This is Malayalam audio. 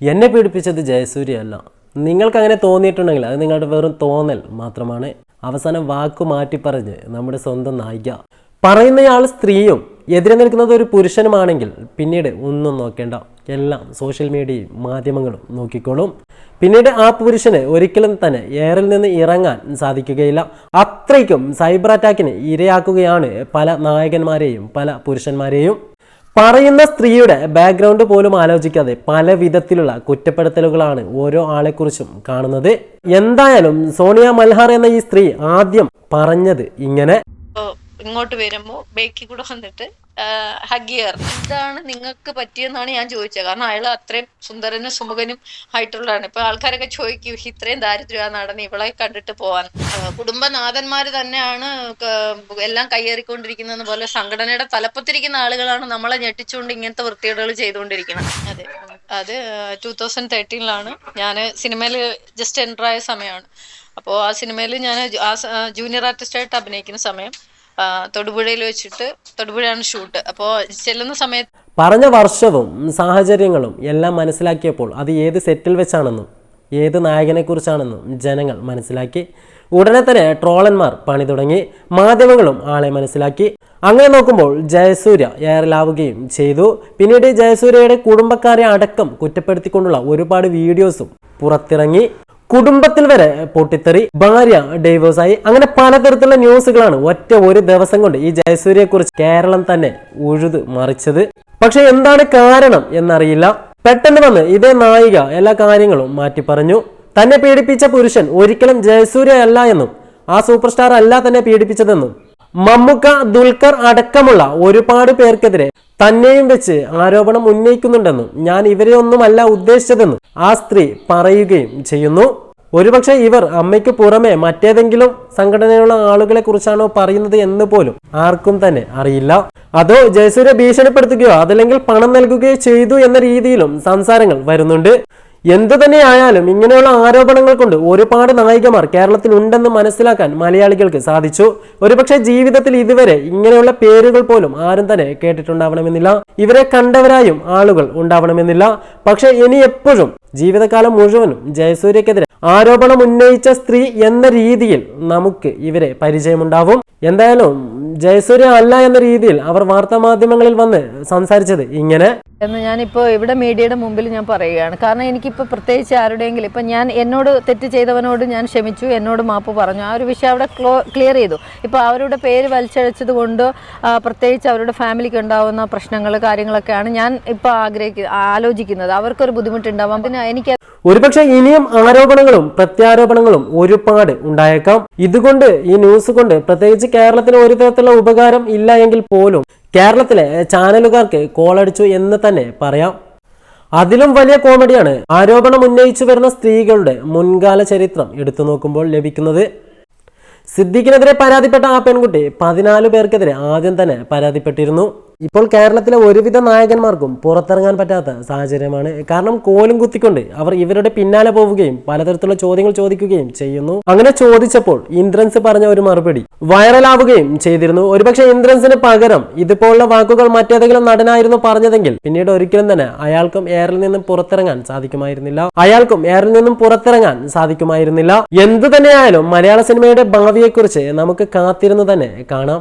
എന്നെ പീഡിപ്പിച്ചത് ജയസൂര്യ അല്ല. നിങ്ങൾക്ക് അങ്ങനെ തോന്നിയിട്ടുണ്ടെങ്കിൽ അത് നിങ്ങളുടെ വെറും തോന്നൽ മാത്രമാണ്. അവസാനം വാക്കു മാറ്റി പറഞ്ഞ് നമ്മുടെ സ്വന്തം നായിക. പറയുന്നയാൾ സ്ത്രീയും എതിരെ നിൽക്കുന്നത് ഒരു പുരുഷനുമാണെങ്കിൽ പിന്നീട് ഒന്നും നോക്കേണ്ട. എല്ലാം സോഷ്യൽ മീഡിയയും മാധ്യമങ്ങളും നോക്കിക്കോളും. പിന്നീട് ആ പുരുഷന് ഒരിക്കലും തന്നെ എയറിൽ നിന്ന് ഇറങ്ങാൻ സാധിക്കുകയില്ല. അത്രയ്ക്കും സൈബർ അറ്റാക്കിന് ഇരയാക്കുകയാണ് പല നായകന്മാരെയും പല പുരുഷന്മാരെയും. പറയുന്ന സ്ത്രീയുടെ ബാക്ക്ഗ്രൗണ്ട് പോലും ആലോചിക്കാതെ പല വിധത്തിലുള്ള കുറ്റപ്പെടുത്തലുകളാണ് ഓരോ ആളെക്കുറിച്ചും കാണുന്നത്. എന്തായാലും സോണിയ മൽഹാർ എന്ന ഈ സ്ത്രീ ആദ്യം പറഞ്ഞത് ഇങ്ങനെ. ഇങ്ങോട്ട് വരുമ്പോ ബേക്കി കൂടെ വന്നിട്ട് ഹഗ് എന്താണ് നിങ്ങൾക്ക് പറ്റിയെന്നാണ് ഞാൻ ചോദിച്ചത്. കാരണം അയാൾ അത്രയും സുന്ദരനും സുമുഖനും ആയിട്ടുള്ളതാണ്. ഇപ്പൊ ആൾക്കാരൊക്കെ ചോദിക്കും ഇത്രയും ദാരിദ്ര്യം നടന്ന് ഇവളെ കണ്ടിട്ട് പോവാൻ. കുടുംബനാഥന്മാര് തന്നെയാണ് എല്ലാം കയ്യേറിക്കൊണ്ടിരിക്കുന്നത് പോലെ സംഘടനയുടെ തലപ്പത്തിരിക്കുന്ന ആളുകളാണ് നമ്മളെ ഞെട്ടിച്ചുകൊണ്ട് ഇങ്ങനത്തെ വൃത്തികേടുകൾ ചെയ്തുകൊണ്ടിരിക്കുന്നത്. അതെ. അത് ടൂ തൗസൻഡ് തേർട്ടീനിലാണ് ഞാൻ സിനിമയിൽ ജസ്റ്റ് എന്റർ ആയ സമയമാണ്. അപ്പോൾ ആ സിനിമയിൽ ഞാൻ ആ ജൂനിയർ ആർട്ടിസ്റ്റായിട്ട് അഭിനയിക്കുന്ന സമയം. തൊടുപുഴയിൽ വെച്ചിട്ട് തൊടുപുഴയാണ് ഷൂട്ട് അപ്പോൾ ചെല്ലുന്ന സമയത്ത് പറഞ്ഞ വർഷവും സാഹചര്യങ്ങളും എല്ലാം മനസ്സിലാക്കിയപ്പോൾ അത് ഏത് സെറ്റിൽ വെച്ചാണെന്നും ഏത് നായകനെക്കുറിച്ചാണെന്നും ജനങ്ങൾ മനസ്സിലാക്കി. ഉടനെ തന്നെ ട്രോളന്മാർ പണി തുടങ്ങി മാധ്യമങ്ങളും ആളെ മനസ്സിലാക്കി. അങ്ങനെ നോക്കുമ്പോൾ ജയസൂര്യ എയറിലാവുകയും ചെയ്തു. പിന്നീട് ജയസൂര്യയുടെ കുടുംബക്കാരെ അടക്കം കുറ്റപ്പെടുത്തിക്കൊണ്ടുള്ള ഒരുപാട് വീഡിയോസും പുറത്തിറങ്ങി. കുടുംബത്തിൽ വരെ പൊട്ടിത്തെറി ഭാര്യ ഡൈവേഴ്സായി അങ്ങനെ പലതരത്തിലുള്ള ന്യൂസുകളാണ് ഒറ്റ ഒരു ദിവസം കൊണ്ട് ഈ ജയസൂര്യയെ കുറിച്ച് കേരളം തന്നെ ഉഴുത് മറിച്ചത്. പക്ഷെ എന്താണ് കാരണം എന്നറിയില്ല. പെട്ടെന്ന് വന്ന് ഇതേ നായിക എല്ലാ കാര്യങ്ങളും മാറ്റി പറഞ്ഞു. തന്നെ പീഡിപ്പിച്ച പുരുഷൻ ഒരിക്കലും ജയസൂര്യ അല്ല എന്നും ആ സൂപ്പർ സ്റ്റാർ അല്ല തന്നെ പീഡിപ്പിച്ചതെന്നും. മമ്മുക്ക ദുൽഖർ അടക്കമുള്ള ഒരുപാട് പേർക്കെതിരെ തന്നെയും വെച്ച് ആരോപണം ഉന്നയിക്കുന്നുണ്ടെന്നും ഞാൻ ഇവരെ ഒന്നുമല്ല ഉദ്ദേശിച്ചതെന്നും ആ സ്ത്രീ പറയുകയും ചെയ്യുന്നു. ഒരുപക്ഷെ ഇവർ അമ്മയ്ക്ക് പുറമെ മറ്റേതെങ്കിലും സംഘടനയുള്ള ആളുകളെ കുറിച്ചാണോ പറയുന്നത് എന്ന് പോലും ആർക്കും തന്നെ അറിയില്ല. അതോ ജയസൂര്യ ഭീഷണിപ്പെടുത്തുകയോ അതല്ലെങ്കിൽ പണം നൽകുകയോ ചെയ്തു എന്ന രീതിയിലും സംസാരങ്ങൾ വരുന്നുണ്ട്. എന്തു തന്നെയായാലും ഇങ്ങനെയുള്ള ആരോപണങ്ങൾ കൊണ്ട് ഒരുപാട് നായികമാർ കേരളത്തിൽ ഉണ്ടെന്ന് മനസ്സിലാക്കാൻ മലയാളികൾക്ക് സാധിച്ചു. ഒരുപക്ഷെ ജീവിതത്തിൽ ഇതുവരെ ഇങ്ങനെയുള്ള പേരുകൾ പോലും ആരും തന്നെ കേട്ടിട്ടുണ്ടാവണമെന്നില്ല. ഇവരെ കണ്ടവരായും ആളുകൾ ഉണ്ടാവണമെന്നില്ല. പക്ഷെ ഇനി എപ്പോഴും ജീവിതകാലം മുഴുവനും ജയസൂര്യക്കെതിരെ ആരോപണം ഉന്നയിച്ച സ്ത്രീ എന്ന രീതിയിൽ നമുക്ക് ഇവരെ പരിചയമുണ്ടാവും. എന്തായാലും ജയസൂര്യ അല്ല എന്ന രീതിയിൽ അവർ വാർത്താ മാധ്യമങ്ങളിൽ വന്ന് സംസാരിച്ചത് ഇങ്ങനെ. എന്ന് ഞാനിപ്പോൾ ഇവിടെ മീഡിയയുടെ മുമ്പിൽ ഞാൻ പറയുകയാണ്. കാരണം എനിക്കിപ്പോൾ പ്രത്യേകിച്ച് ആരുടെയെങ്കിലും ഇപ്പം ഞാൻ എന്നോട് തെറ്റ് ചെയ്തവനോട് ഞാൻ ക്ഷമിച്ചു എന്നോട് മാപ്പ് പറഞ്ഞു. ആ ഒരു വിഷയം അവിടെ ക്ലോ ക്ലിയർ ചെയ്തു. ഇപ്പോൾ അവരുടെ പേര് വലിച്ചഴച്ചത് കൊണ്ട് പ്രത്യേകിച്ച് അവരുടെ ഫാമിലിക്ക് ഉണ്ടാവുന്ന പ്രശ്നങ്ങൾ കാര്യങ്ങളൊക്കെയാണ് ഞാൻ ഇപ്പോൾ ആഗ്രഹിക്കുക ആലോചിക്കുന്നത്. അവർക്കൊരു ബുദ്ധിമുട്ടുണ്ടാവാം. പിന്നെ എനിക്ക് ഒരുപക്ഷെ ഇനിയും ആരോപണങ്ങളും പ്രത്യാരോപണങ്ങളും ഒരുപാട് ഉണ്ടായേക്കാം. ഇതുകൊണ്ട് ഈ ന്യൂസ് കൊണ്ട് പ്രത്യേകിച്ച് കേരളത്തിന് ഒരു തരത്തിലുള്ള ഉപകാരം ഇല്ല എങ്കിൽ പോലും കേരളത്തിലെ ചാനലുകാർക്ക് കോളടിച്ചു എന്ന് തന്നെ പറയാം. അതിലും വലിയ കോമഡിയാണ് ആരോപണം ഉന്നയിച്ചു വരുന്ന സ്ത്രീകളുടെ മുൻകാല ചരിത്രം എടുത്തു നോക്കുമ്പോൾ ലഭിക്കുന്നത്. സിദ്ദിഖിനെതിരെ പരാതിപ്പെട്ട ആ പെൺകുട്ടി പതിനാല് പേർക്കെതിരെ ആദ്യം തന്നെ പരാതിപ്പെട്ടിരുന്നു. ഇപ്പോൾ കേരളത്തിലെ ഒരുവിധ നായകന്മാർക്കും പുറത്തിറങ്ങാൻ പറ്റാത്ത സാഹചര്യമാണ്. കാരണം കോലും കുത്തിക്കൊണ്ട് അവർ ഇവരുടെ പിന്നാലെ പോവുകയും പലതരത്തിലുള്ള ചോദ്യങ്ങൾ ചോദിക്കുകയും ചെയ്യുന്നു. അങ്ങനെ ചോദിച്ചപ്പോൾ ഇന്ദ്രൻസ് പറഞ്ഞ ഒരു മറുപടി വൈറലാവുകയും ചെയ്തിരുന്നു. ഒരുപക്ഷെ ഇന്ദ്രൻസിന് പകരം ഇതുപോലുള്ള വാക്കുകൾ മറ്റേതെങ്കിലും നടനായിരുന്നു പറഞ്ഞതെങ്കിൽ പിന്നീട് ഒരിക്കലും തന്നെ അയാൾക്കും എയറിൽ നിന്നും പുറത്തിറങ്ങാൻ സാധിക്കുമായിരുന്നില്ല. അയാൾക്കും എയറിൽ നിന്നും പുറത്തിറങ്ങാൻ സാധിക്കുമായിരുന്നില്ല. എന്തു തന്നെയായാലും മലയാള സിനിമയുടെ ഭാവിയെക്കുറിച്ച് നമുക്ക് കാത്തിരുന്നു തന്നെ കാണാം.